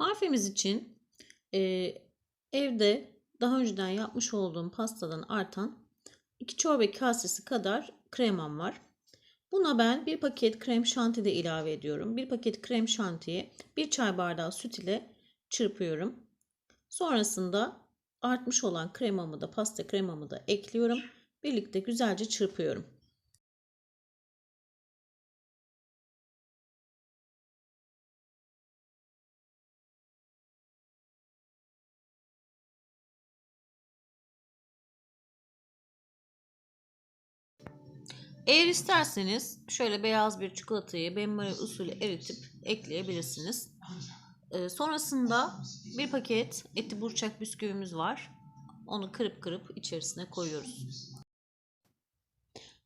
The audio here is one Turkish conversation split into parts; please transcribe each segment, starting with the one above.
Parfemiz için e, evde daha önceden yapmış olduğum pastadan artan 2 çorba kasesi kadar kremam var. Buna ben bir paket krem şanti de ilave ediyorum. Bir paket krem şantiyi bir çay bardağı süt ile çırpıyorum. Sonrasında artmış olan kremamı da pasta kremamı da ekliyorum. Birlikte güzelce çırpıyorum. Eğer isterseniz şöyle beyaz bir çikolatayı benmari usulü eritip ekleyebilirsiniz. Ee, sonrasında bir paket eti burçak bisküvimiz var. Onu kırıp kırıp içerisine koyuyoruz.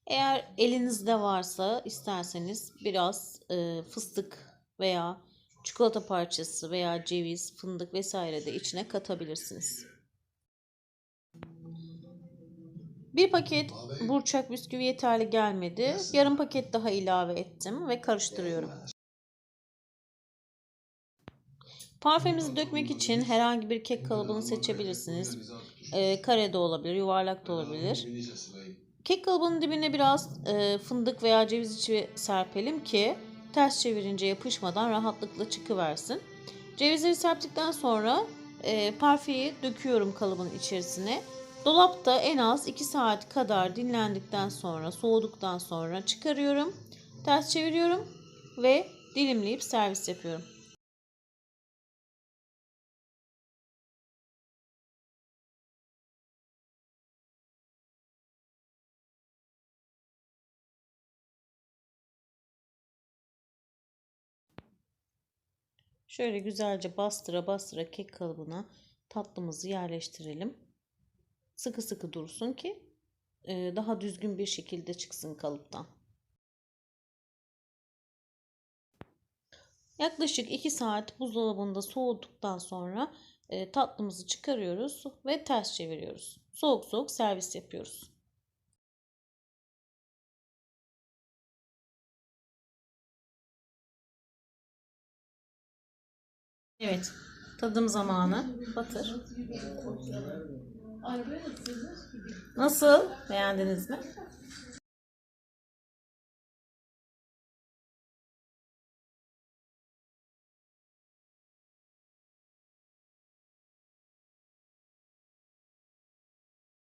Eğer elinizde varsa isterseniz biraz e, fıstık veya çikolata parçası veya ceviz, fındık vesaire de içine katabilirsiniz. Bir paket burçak bisküvi yeterli gelmedi. Yarım paket daha ilave ettim ve karıştırıyorum. Parfümümüzü dökmek için herhangi bir kek kalıbını seçebilirsiniz. Ee, kare de olabilir, yuvarlak da olabilir. Kek kalıbının dibine biraz e, fındık veya ceviz içi serpelim ki ters çevirince yapışmadan rahatlıkla çıkıversin. Cevizleri serptikten sonra e, parfeyi döküyorum kalıbın içerisine. Dolapta en az 2 saat kadar dinlendikten sonra, soğuduktan sonra çıkarıyorum. Ters çeviriyorum ve dilimleyip servis yapıyorum. Şöyle güzelce bastıra bastıra kek kalıbına tatlımızı yerleştirelim. Sıkı sıkı dursun ki e, daha düzgün bir şekilde çıksın kalıptan. Yaklaşık 2 saat buzdolabında soğuduktan sonra e, tatlımızı çıkarıyoruz ve ters çeviriyoruz. Soğuk soğuk servis yapıyoruz. Evet, tadım zamanı. Batır. Nasıl? Beğendiniz mi?